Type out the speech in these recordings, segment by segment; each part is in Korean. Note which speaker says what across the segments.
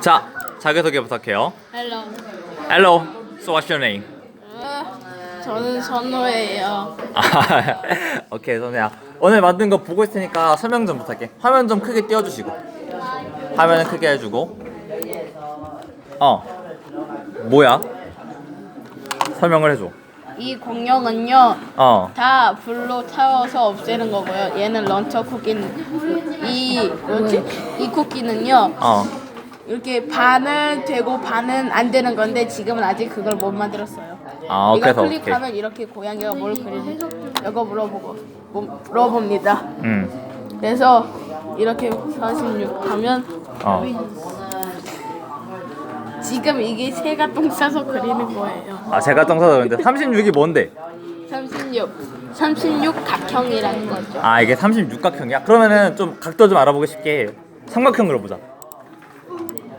Speaker 1: 자, 자기소개 부탁해요.
Speaker 2: 헬로.
Speaker 1: Hello. So what's your name?
Speaker 2: 어, 저는 선호예요.
Speaker 1: 아, 오케이, 선우야. 오늘 만든 거 보고 있으니까 설명 좀 부탁해. 화면 좀 크게 띄워주시고. 화면은 크게 해주고. 어. 뭐야? 설명을 해줘.
Speaker 2: 이 공룡은요
Speaker 1: 어.
Speaker 2: 다 불로 태워서 없애는 거고요. 얘는 런처 쿠키는 이 뭐지? 이 쿠키는요
Speaker 1: 어.
Speaker 2: 이렇게 반은 되고 반은 안 되는 건데 지금은 아직 그걸 못 만들었어요.
Speaker 1: 아,
Speaker 2: 이거
Speaker 1: 그래서 오케이.
Speaker 2: 클릭하면 이렇게 고양이가 뭘 그리는지 이거 물어보고 뭐- 물어봅니다.
Speaker 1: 음.
Speaker 2: 그래서 이렇게 46 하면
Speaker 1: 어.
Speaker 2: 지금 이게 새가 똥 싸서 그리는 거예요.
Speaker 1: 아, 제가 정사서 그런데 36이 뭔데?
Speaker 2: 36. 36 각형이라는 거죠.
Speaker 1: 아, 이게 36각형이야? 그러면은 좀 각도 좀 알아보고 싶게 삼각형으로 보자.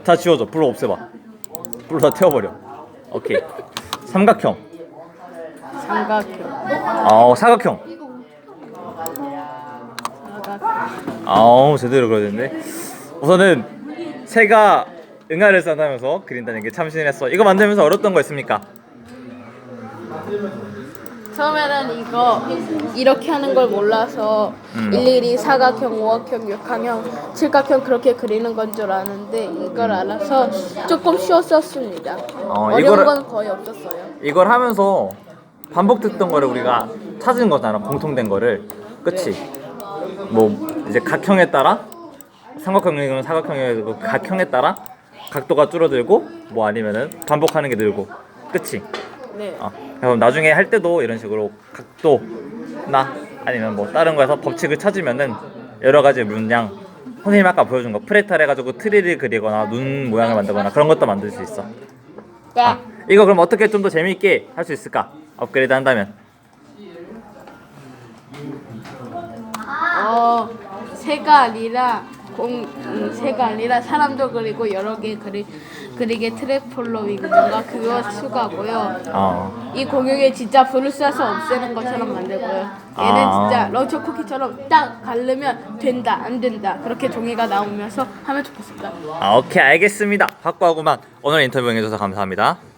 Speaker 1: 다 지워줘. 불로 없애봐. 불로 다 태워버려. 오케이. 삼각형.
Speaker 2: 삼각형.
Speaker 1: 어, 사각형. 아우 제대로 그려졌는데 우선은 새가 응아를 싸다면서 그린다는 게 참 신했어 이거 만들면서 어렸던 거 있습니까?
Speaker 2: 처음에는 이거 이렇게 하는 걸 몰라서
Speaker 1: 음.
Speaker 2: 일일이 사각형, 오각형, 육각형, 칠각형 그렇게 그리는 건 줄 아는데 이걸 알아서 조금 쉬웠었습니다.
Speaker 1: 어,
Speaker 2: 어 려운
Speaker 1: 이거를-
Speaker 2: 건 거의 없었어요.
Speaker 1: 이걸 하면서 반복됐던 거를 우리가 찾은 거잖아 공통된 거를 그치? 뭐 이제 각형에 따라 삼각형이면 사각형이고 그 각형에 따라 각도가 줄어들고 뭐 아니면은 반복하는 게 늘고 그치?
Speaker 2: 네.
Speaker 1: 어, 그럼 나중에 할 때도 이런 식으로 각도나 아니면 뭐 다른 거에서 법칙을 찾으면은 여러 가지 문양 선생님 아까 보여준 거 프레탈 해가지고 트리를 그리거나 눈 모양을 만들거나 그런 것도 만들 수 있어.
Speaker 2: 네.
Speaker 1: 아, 이거 그럼 어떻게 좀 더 재미있게 할 수 있을까? 업그레이드 한다면.
Speaker 2: 어, 새가 아니라 공 음, 새가 아니라 사람도 그리고 여러 개 그리 그리게 트래폴로이거든요. 그거 추가고요.
Speaker 1: 어.
Speaker 2: 이 공룡에 진짜 불을 쏴서 없애는 것처럼 만들고요. 얘는
Speaker 1: 아.
Speaker 2: 진짜 런처 쿠키처럼 딱 가르면 된다 안 된다 그렇게 종이가 나오면서 하면 좋겠습니다.
Speaker 1: 아, 오케이 알겠습니다. 확고하고만 오늘 인터뷰 응해줘서 감사합니다.